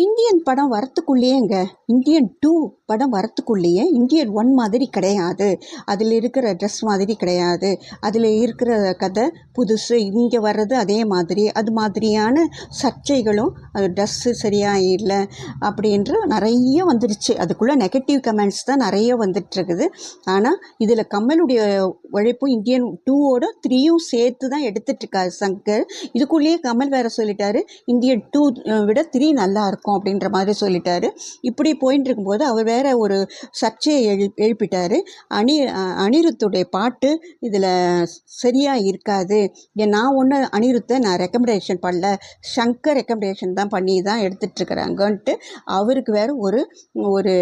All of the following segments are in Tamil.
இந்தியன் படம் வரத்துக்குள்ளேயேங்க. இந்தியன் டூ படம் வரத்துக்குள்ளேயே இந்தியன் ஒன் மாதிரி கிடையாது. அதில் இருக்கிற ட்ரெஸ் மாதிரி கிடையாது. அதில் இருக்கிற கதை புதுசு இங்கே வர்றது அதே மாதிரி. அது மாதிரியான சர்ச்சைகளும் அது ட்ரெஸ்ஸு சரியாக இல்லை அப்படின்ற நிறைய வந்துடுச்சு அதுக்குள்ளே நெகட்டிவ் கமெண்ட்ஸ் தான் நிறைய வந்துட்டுருக்குது. ஆனால் இதில் கமலுடைய உழைப்பும் இந்தியன் டூவோட த்ரீயும் சேர்த்து தான் எடுத்துட்ருக்காரு சங்கர். இதுக்குள்ளேயே கமல் வேற சொல்லிட்டாரு இந்தியன் டூ விட த்ரீ நல்லா இருக்கும் அப்படின்ற மாதிரி சொல்லிட்டாரு. இப்படி போயின்னு இருக்கும்போது அவர் வேற ஒரு சர்ச்சையை எழு எழுப்பிட்டாரு. அனி அனிருத்துடைய பாட்டு இதில் சரியாக இருக்காது. ஏன் நான் ஒன்று அனிருத்தை நான் ரெக்கமெண்டேஷன் பண்ணல. சங்கர் ரெக்கமெண்டேஷன் தான் பண்ணி தான் எடுத்துட்ருக்குறாங்கன்ட்டு அவருக்கு வேற ஒரு ஒரு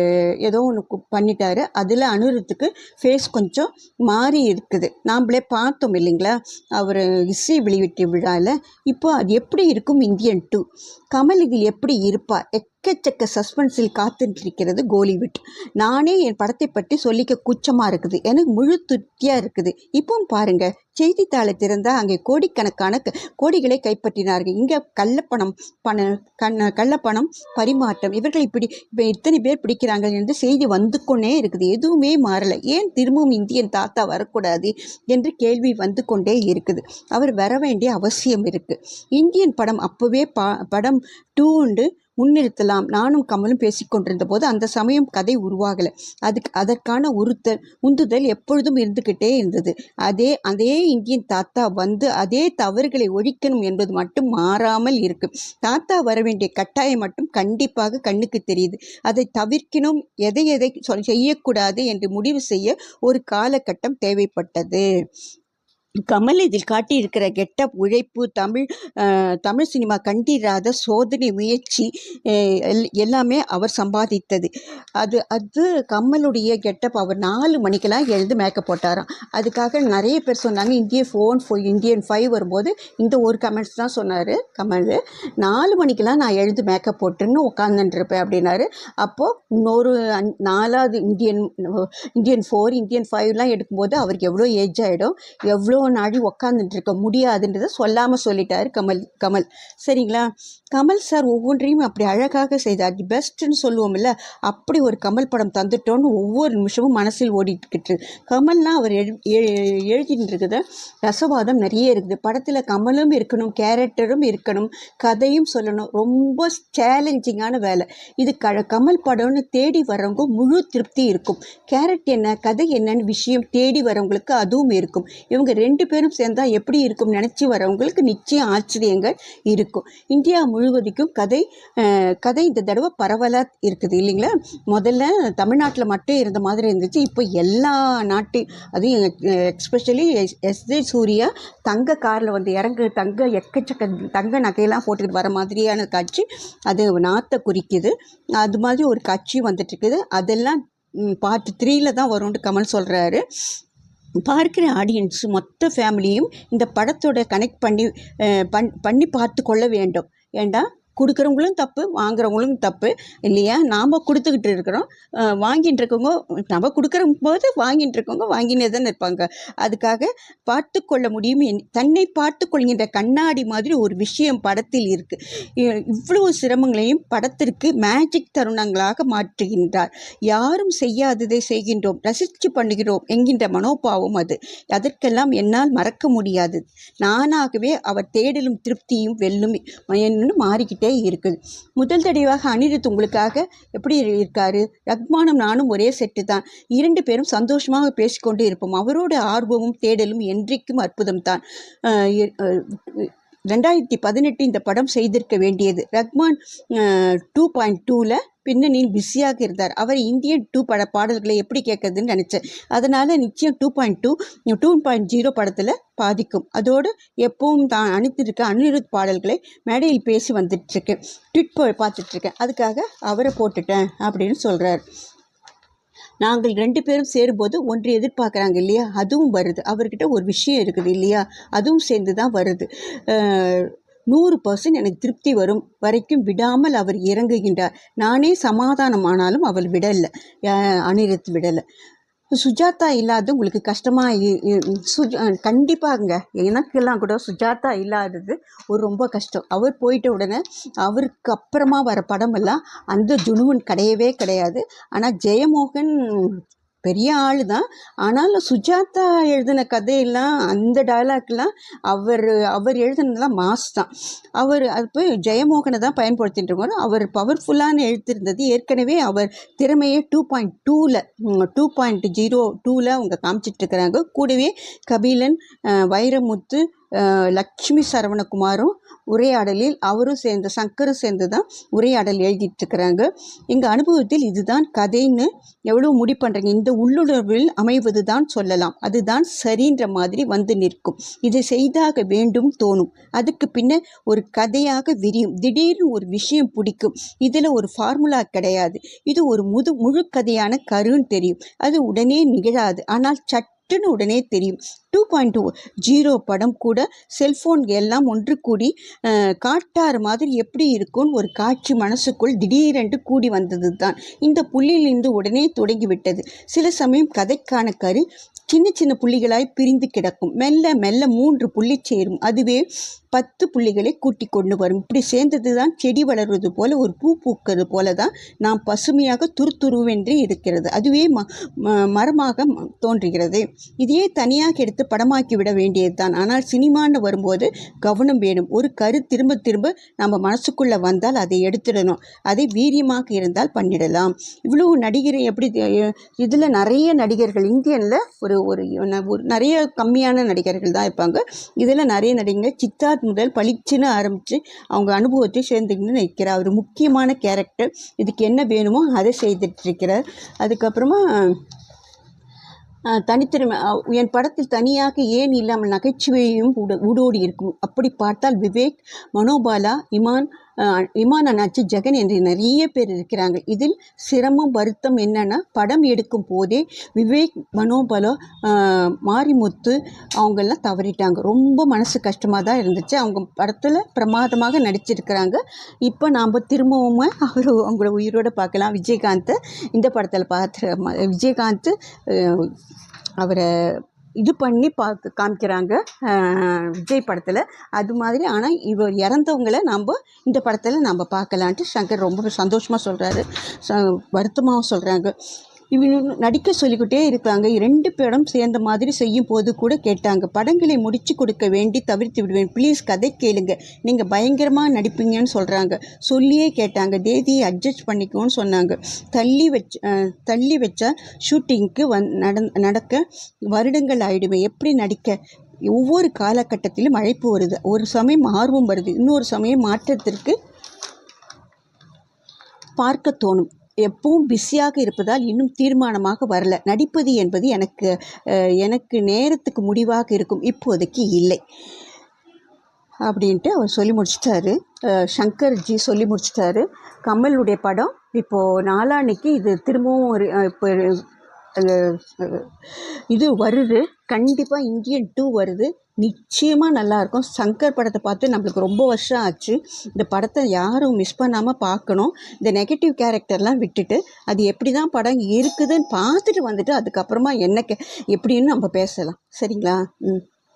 ஏதோ ஒன்று பண்ணிட்டாரு. அதில் அனிருத்துக்கு ஃபேஸ் கொஞ்சம் மாறி இருக்குது. நாம்ளே பார்த்தோம் இல்லைங்களா? அவர் இசை வெளியீட்டு விழாவில் இப்போ அது எப்படி இருக்கும் இந்தியன் டூ? கமல் இதில் எப்படி இருப்பார் எக்கச்சக்க சஸ்பென்ஸில் காத்துட்ருக்கிறது கோலிவுட். நானே என் படத்தை பற்றி சொல்லிக்க கூச்சமாக இருக்குது. எனக்கு முழு திருப்தியாக இருக்குது. இப்பவும் பாருங்கள் செய்தித்தாளை திறந்தால் அங்கே கோடிக்கணக்கான க- கோடிகளை கைப்பற்றினார்கள். இங்கே கள்ளப்பணம் பண கண்ண கள்ளப்பணம் பரிமாற்றம் இவர்கள் இப்படி இப்போ இத்தனை பேர் பிடிக்கிறாங்க என்று செய்தி வந்து கொண்டே இருக்குது. எதுவுமே மாறலை. ஏன் திரும்பவும் இந்தியன் தாத்தா வரக்கூடாது என்று கேள்வி வந்து கொண்டே இருக்குது. அவர் வர வேண்டிய அவசியம் இருக்குது இந்தியன் படம் அப்போவே பா படம் டூ உண்டு. முன்னிறுத்தலாம். நானும் கமலும் பேசிக்கொண்டிருந்த போது அந்த சமயம் கதை உருவாகலை. அதுக்கு அதற்கான உறுத்தல் உந்துதல் எப்பொழுதும் இருந்துக்கிட்டே இருந்தது. அதே அதே இந்தியன் தாத்தா வந்து அதே தவறுகளை ஒழிக்கணும் என்பது மட்டும் மாறாமல் இருக்கு. தாத்தா வர வேண்டிய கட்டாயம் மட்டும் கண்டிப்பாக கண்ணுக்கு தெரியுது. அதை தவிர்க்கணும் எதை எதை சொல் செய்யக்கூடாது என்று முடிவு செய்ய ஒரு காலகட்டம் தேவைப்பட்டது. கமல் இதில் காட்டியிருக்கிற கெட்டப் உழைப்பு தமிழ் தமிழ் சினிமா கண்டிராத சோதனை முயற்சி எல்- எல்லாமே அவர் சம்பாதித்தது. அது அது கமலுடைய கெட்டப் அவர் நாலு மணிக்கெல்லாம் எழுந்து மேக்கப் போட்டாராம். அதுக்காக நிறைய பேர் சொன்னாங்க இந்திய ஃபோன் ஃபோ இந்தியன் ஃபைவ் வரும்போது இந்த ஒரு கமெண்ட்ஸ் தான் சொன்னார் கமல். நாலு மணிக்கெல்லாம் நான் எழுந்து மேக்கப் போட்டுன்னு உட்காந்துட்டுருப்பேன் அப்படின்னாரு. அப்போது இன்னொரு நாலாவது இந்தியன் இந்தியன் ஃபோர் இந்தியன் ஃபைவ்லாம் எடுக்கும்போது அவருக்கு எவ்வளோ ஏஜ் ஆகிடும் எவ்வளோ நாழி உக்காந்துட்டு இருக்க முடியாதுன்றதை சொல்லாமல் சொல்லிட்டார் கமல் கமல். சரிங்களா? கமல் சார் ஒவ்வொன்றையும் அப்படி அழகாக செய்தார். தி பெஸ்ட்டுன்னு சொல்லுவோம்ல அப்படி ஒரு கமல் படம் தந்துட்டோன்னு ஒவ்வொரு நிமிஷமும் மனசில் ஓடிட்டுக்கிட்டு கமல்னா அவர் எழு எழுதிட்டு இருக்குது ரசவாதம் நிறைய இருக்குது. படத்தில் கமலும் இருக்கணும் கேரக்டரும் இருக்கணும் கதையும் சொல்லணும். ரொம்ப சேலஞ்சிங்கான வேலை. இது க கமல் படம்னு தேடி வரவங்க முழு திருப்தி இருக்கும். கேரக்ட் என்ன கதை என்னன்னு விஷயம் தேடி வரவங்களுக்கு அதுவும் இருக்கும். இவங்க ரெண்டு ரெண்டு பேரும் சேர்ந்தா எப்படி இருக்கும் நினச்சி வரவங்களுக்கு நிச்சயம் ஆச்சரியங்கள் இருக்கும். இந்தியா முழுவதுக்கும் கதை கதை இந்த தடவை பரவலாக இருக்குது இல்லைங்களா? முதல்ல தமிழ்நாட்டில் மட்டும் இருந்த மாதிரி இருந்துச்சு. இப்போ எல்லா நாட்டு அதுவும் எக்ஸ்பெஷலி எஸ் ஜே சூர்யா தங்க காரில் வந்து இறங்கு தங்க எக்கச்சக்க தங்க நகையெல்லாம் போட்டுக்கிட்டு வர மாதிரியான காட்சி அது நாத்தை குறிக்குது. அது மாதிரி ஒரு காட்சி வந்துட்டு இருக்குது. அதெல்லாம் பார்ட் த்ரீல தான் வரும்னு கமல் சொல்கிறாரு பார்க்குற ஆடியன்ஸ் மொத்த ஃபேமிலியும் இந்த படத்தோட கனெக்ட் பண்ணி பண் பண்ணி பார்த்து கொள்ள வேண்டும். ஏண்டா? கொடுக்குறவங்களும் தப்பு வாங்குறவங்களும் தப்பு இல்லையா? நாம் கொடுத்துக்கிட்டு இருக்கிறோம். வாங்கிட்டு இருக்கவங்க நம்ம கொடுக்குற போது வாங்கிட்டு இருக்கவங்க வாங்கினே தானே இருப்பாங்க. அதுக்காக பார்த்து கொள்ள முடியும். என்- தன்னை பார்த்து கொள்கின்ற கண்ணாடி மாதிரி ஒரு விஷயம் படத்தில் இருக்குது இவ்வளவு சிரமங்களையும் படத்திற்கு மேஜிக் தருணங்களாக மாற்றுகின்றார். யாரும் செய்யாததை செய்கின்றோம் ரசித்து பண்ணுகிறோம் என்கின்ற மனோபாவம் அது. அதற்கெல்லாம் என்னால் மறக்க முடியாது. நானாகவே அவர் தேடலும் திருப்தியும் வெல்லும் என்று மாறிக்கிட்டே இருக்குது. முதல் தடவையாக அனிருத் உங்களுக்காக எப்படி இருக்காரு? ரக்மானும் நானும் ஒரே செட்டு தான். இரண்டு பேரும் சந்தோஷமாக பேசிக்கொண்டு இருப்போம். அவரோட ஆர்வமும் தேடலும் என்றைக்கும் அற்புதம் தான். ரெண்டாயிரத்தி பதினெட்டு இந்த படம் செய்திருக்க வேண்டியது. ரஹ்மான் டூ பாயிண்ட் டூவில் பின்னணியில் பிஸியாக இருந்தார். அவர் இந்தியன் டூ பட பாடல்களை எப்படி கேட்கறதுன்னு நினச்சேன். அதனால் நிச்சயம் two point two two point zero படத்தில் பாதிக்கும். அதோடு எப்பவும் தான் அனுப்பியிருக்க அனிருத் பாடல்களை மேடையில் பேசி வந்துட்டுருக்கேன் ட்விட் பார்த்துட்ருக்கேன் அதுக்காக அவரை போட்டுட்டேன் அப்படின்னு சொல்கிறார் நாங்கள் ரெண்டு பேரும் சேரும்போது ஒன்று எதிர்பார்க்குறாங்க இல்லையா? அதுவும் வருது. அவர்கிட்ட ஒரு விஷயம் இருக்குது இல்லையா? அதுவும் சேர்ந்து தான் வருது நூறு பர்சன்ட் எனக்கு திருப்தி வரும் வரைக்கும் விடாமல் அவர் இறங்குகின்றார். நானே சமாதானமானாலும் அவள் விடலை. அஹ், அனிருத் விடலை. சுஜாதா இல்லாதது உங்களுக்கு கஷ்டமாக சுஜா கண்டிப்பாங்க. எனக்கெல்லாம் கூட சுஜாதா இல்லாதது ஒரு ரொம்ப கஷ்டம். அவர் போயிட்ட உடனே அவருக்கு அப்புறமா வர படமெல்லாம் அந்த ஜுனுவன் கிடையவே கிடையாது. ஆனால் ஜெயமோகன் பெரிய ஆள் தான் ஆனாலும் சுஜாதா எழுதின கதையெல்லாம் அந்த டயலாக்லாம் அவர் அவர் எழுதினதெல்லாம் மாஸ் தான். அவர் அது போய் ஜெயமோகனை தான் பயன்படுத்திட்டு இருக்காரு. அவர் பவர்ஃபுல்லான எழுத்திருந்தது ஏற்கனவே அவர் திறமையை டூ பாயிண்ட் டூவில் டூ பாயிண்ட் ஜீரோ டூவில் அவங்க காமிச்சிட்டு இருக்கிறாங்க. கூடவே கபிலன் வைரமுத்து லக்ஷ்மி சரவணகுமாரும் உரையாடலில் அவரும் சேர்ந்து சங்கரும் சேர்ந்து தான் உரையாடல் எழுதிட்டுருக்கிறாங்க. எங்கள் அனுபவத்தில் இதுதான் கதைன்னு எவ்வளோ முடி பண்ணுறீங்க இந்த உள்ளுணர்வில் அமைவது தான் சொல்லலாம். அதுதான் சரின்ற மாதிரி வந்து நிற்கும். இதை செய்தாக வேண்டும் தோணும். அதுக்கு பின்ன ஒரு கதையாக விரியும். திடீர்னு ஒரு விஷயம் பிடிக்கும். இதில் ஒரு ஃபார்முலா கிடையாது. இது ஒரு முது முழு கதையான கருன்னு தெரியும். அது உடனே நிகழாது. ஆனால் சட்டுன்னு உடனே தெரியும். டூ பாயிண்ட் டூ ஜீரோ படம் கூட செல்ஃபோன் எல்லாம் ஒன்று கூடி காட்டார் காட்டாறு மாதிரி எப்படி இருக்கும்னு ஒரு காட்சி மனசுக்குள் திடீரென்று கூடி வந்தது தான் இந்த புள்ளியிலிருந்து உடனே தொடங்கிவிட்டது சில சமயம் கதைக்கான கரு சின்ன சின்ன புள்ளிகளாய் பிரிந்து கிடக்கும். மெல்ல மெல்ல மூன்று புள்ளி சேரும். அதுவே பத்து புள்ளிகளை கூட்டி கொண்டு வரும். இப்படி சேர்ந்தது தான் செடி வளர்வது போல ஒரு பூ பூக்கிறது போல தான் நாம் பசுமையாக துருத்துருவென்று இருக்கிறது. அதுவே ம ம- மரமாக தோன்றுகிறது. இதையே தனியாக எடுத்து படமாக்கி விட வேண்டியது தான் ஆனால் சினிமான்னு வரும்போது கவனம் வேணும். ஒரு கரு திரும்ப திரும்ப நம்ம மனசுக்குள்ளே வந்தால் அதை எடுத்துடணும். அதை வீரியமாக இருந்தால் பண்ணிடலாம். இவ்வளோ நடிகர் எப்படி இதில் நிறைய நடிகர்கள் இந்தியனில் ஒரு ஒரு ஒரு நிறைய கம்மியான நடிகர்கள் தான் இருப்பாங்க. இதில் நிறைய நடிகர்கள் சித்தார்த் முதல் பளிச்சுன்னு ஆரம்பித்து அவங்க அனுபவத்தை சேர்ந்துக்கிட்டு நிற்கிறார். அவர் முக்கியமான கேரக்டர் இதுக்கு என்ன வேணுமோ அதை செய்துட்டு இருக்கிறார் அதுக்கப்புறமா தனித்திறமை என் படத்தில் தனியாக ஏன் இல்லாமல் நகைச்சுவையும் ஊடோடி இருக்கும். அப்படி பார்த்தால் விவேக் மனோபாலா இமான் விமான இமான் அண்ணாச்சி ஜெகன் என்று நிறைய பேர் இருக்கிறாங்க. இதில் சிரமம் வருத்தம் என்னென்னா படம் எடுக்கும் போதே விவேக் மனோபலோ மாரிமுத்து அவங்கெல்லாம் தவறிட்டாங்க. ரொம்ப மனசு கஷ்டமாக தான் இருந்துச்சு. அவங்க படத்தில் பிரமாதமாக நடிச்சிருக்கிறாங்க. இப்போ நாம் திரும்பவும் அவர் அவங்கள உயிரோடு பார்க்கலாம். விஜயகாந்த் இந்த படத்தில் பார்த்து விஜயகாந்த் அவரை இது பண்ணி பார்த்து காமிக்கிறாங்க விஜய் படத்தில். அது மாதிரி ஆனால் இவர் இறந்தவங்களை நம்ம இந்த படத்தில் நம்ம பார்க்கலான்ட்டு சங்கர் ரொம்ப சந்தோஷமாக சொல்கிறாரு ச வருத்தமாகவும் சொல்கிறாங்க இவங்க நடிக்க சொல்லிக்கிட்டே இருக்காங்க. ரெண்டு பேரும் சேர்ந்த மாதிரி செய்யும் போது கூட கேட்டாங்க. படங்களை முடிச்சு கொடுக்க வேண்டி தவிர்த்து விடுவேன். ப்ளீஸ் கதை கேளுங்க. நீங்கள் பயங்கரமாக நடிப்பீங்கன்னு சொல்கிறாங்க சொல்லியே கேட்டாங்க. தேதியை அட்ஜஸ்ட் பண்ணிக்கோன்னு சொன்னாங்க. தள்ளி வச்சு தள்ளி வச்சா ஷூட்டிங்க்கு வந் நடந் நடக்க வருடங்கள் ஆகிடுமே எப்படி நடிக்க? ஒவ்வொரு காலகட்டத்திலும் அழைப்பு வருது. ஒரு சமயம் ஆர்வம் வருது. இன்னொரு சமயம் மாற்றத்திற்கு பார்க்க தோணும். எப்பவும் பிஸியாக இருப்பதால் இன்னும் தீர்மானமாக வரல. நடிப்பது என்பது எனக்கு எனக்கு நேரத்துக்கு முடிவாக இருக்கும். இப்போதைக்கு இல்லை. அப்படின்ட்டு அவர் சொல்லி முடிச்சிட்டாரு. சங்கர்ஜி சொல்லி முடிச்சிட்டாரு. கமலுடைய படம் இப்போது நாளான்னைக்கு இது திரும்பவும் ஒரு இப்போ இது வருது. கண்டிப்பாக இந்தியன் டூ வருது. நிச்சயமாக நல்லாயிருக்கும் சங்கர் படத்தை பார்த்து நம்மளுக்கு ரொம்ப வருஷம் ஆச்சு. இந்த படத்தை யாரும் மிஸ் பண்ணாமல் பார்க்கணும். இந்த நெகட்டிவ் கேரக்டர்லாம் விட்டுட்டு அது எப்படி தான் படம் இருக்குதுன்னு பார்த்துட்டு வந்துட்டு அதுக்கப்புறமா என்ன கே எப்படின்னு நம்ம பேசலாம். சரிங்களா? ம்.